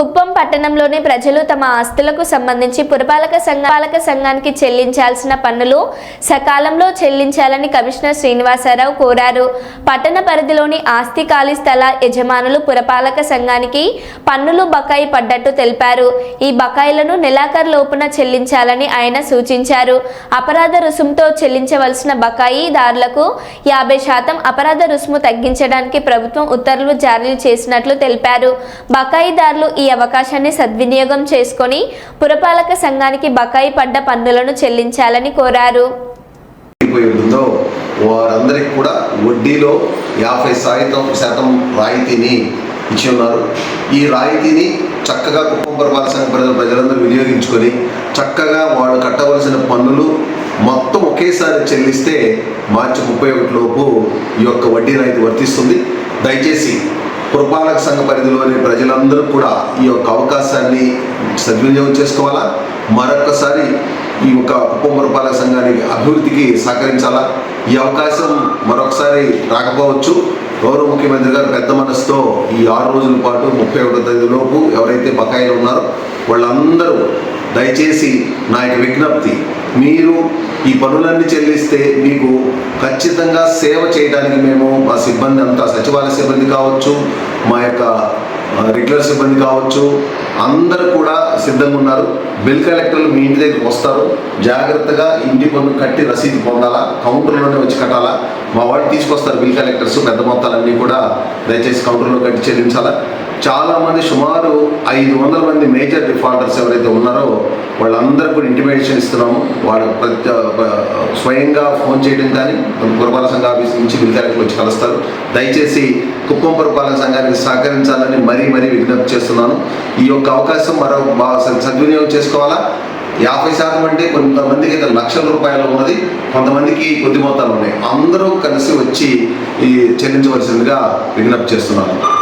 కుప్పం పట్టణంలోని ప్రజలు తమ ఆస్తులకు సంబంధించి పురపాలక సంఘాలక సంఘానికి చెల్లించాల్సిన పన్నులు సకాలంలో చెల్లించాలని కమిషనర్ శ్రీనివాసరావు కోరారు. పట్టణ పరిధిలోని ఆస్తి ఖాళీ స్థల యజమానులు పురపాలక సంఘానికి పన్నులు బకాయి పడ్డట్టు తెలిపారు. ఈ బకాయిలను నెలాఖరు లోపున చెల్లించాలని ఆయన సూచించారు. అపరాధ రుసుముతో చెల్లించవలసిన బకాయిదారులకు యాభై శాతం అపరాధ రుసుము తగ్గించడానికి ప్రభుత్వం ఉత్తర్వులు జారీ చేసినట్లు తెలిపారు. బకాయిదారులు ఈ అవకాశం అవకాశాన్ని సద్వినియోగం చేసుకొని పురపాలక సంఘానికి బకాయి పడ్డ పన్నులను చెల్లించాలని కోరారు. అయిపోయి వారందరికీ కూడా వడ్డీలో యాభై శాతం శాతం రాయితీని ఇచ్చి ఉన్నారు. ఈ రాయితీని చక్కగా కుప్పం పురపాలక సంఘ ప్రజలు ప్రజలందరూ వినియోగించుకొని చక్కగా వాళ్ళు కట్టవలసిన పన్నులు మొత్తం ఒకేసారి చెల్లిస్తే మార్చి ముప్పై ఒకటి లోపు ఈ యొక్క వడ్డీ రాయితీ వర్తిస్తుంది. దయచేసి పురపాలక సంఘ పరిధిలోని ప్రజలందరూ కూడా ఈ యొక్క అవకాశాన్ని సద్వినియోగం చేసుకోవాలా? మరొకసారి ఈ యొక్క కుప్పం పురపాలక సంఘానికి అభివృద్ధికి సహకరించాలా? ఈ అవకాశం మరొకసారి రాకపోవచ్చు. గౌరవ ముఖ్యమంత్రి గారు పెద్ద మనసుతో ఈ ఆరు రోజుల పాటు ముప్పై ఒకటో తేదీలోపు ఎవరైతే బకాయిలు ఉన్నారో వాళ్ళందరూ దయచేసి నా యొక్క విజ్ఞప్తి మీరు ఈ పనులన్నీ చెల్లిస్తే మీకు ఖచ్చితంగా సేవ చేయడానికి మేము మా సిబ్బంది అంతా సచివాలయ సిబ్బంది కావచ్చు మా యొక్క రెగ్యులర్ సిబ్బంది కావచ్చు అందరూ కూడా సిద్ధంగా ఉన్నారు. బిల్ కలెక్టర్లు మీ ఇంటి దగ్గరికి వస్తారు. జాగ్రత్తగా ఇంటి పన్ను కట్టి రసీదు పొందాలా కౌంటర్లోనే వచ్చి కట్టాలా మా వాళ్ళు తీసుకొస్తారు బిల్ కలెక్టర్స్ పెద్ద మొత్తాలన్నీ కూడా దయచేసి కౌంటర్లో కట్టి చెల్లించాలా. చాలామంది సుమారు ఐదు వందల మంది మేజర్ డిఫాల్టర్స్ ఎవరైతే ఉన్నారో వాళ్ళందరూ కూడా ఇంటిమేషన్ ఇస్తున్నాము. వాళ్ళ ప్రతి స్వయంగా ఫోన్ చేయడం కానీ పురపాలక సంఘ ఆఫీస్ నుంచి విద్యార్థులకు వచ్చి కలుస్తారు. దయచేసి కుప్పం పురపాలక సంఘానికి సహకరించాలని మరీ మరీ విజ్ఞప్తి చేస్తున్నాను. ఈ యొక్క అవకాశం మరో సద్- సద్వినియోగం చేసుకోవాలా? యాభై శాతం అంటే కొంతమందికి అయితే లక్షల రూపాయలు ఉన్నది కొంతమందికి కొద్ది మొత్తాలు ఉన్నాయి. అందరూ కలిసి వచ్చి ఈ చెల్లించవలసిందిగా విజ్ఞప్తి చేస్తున్నాను.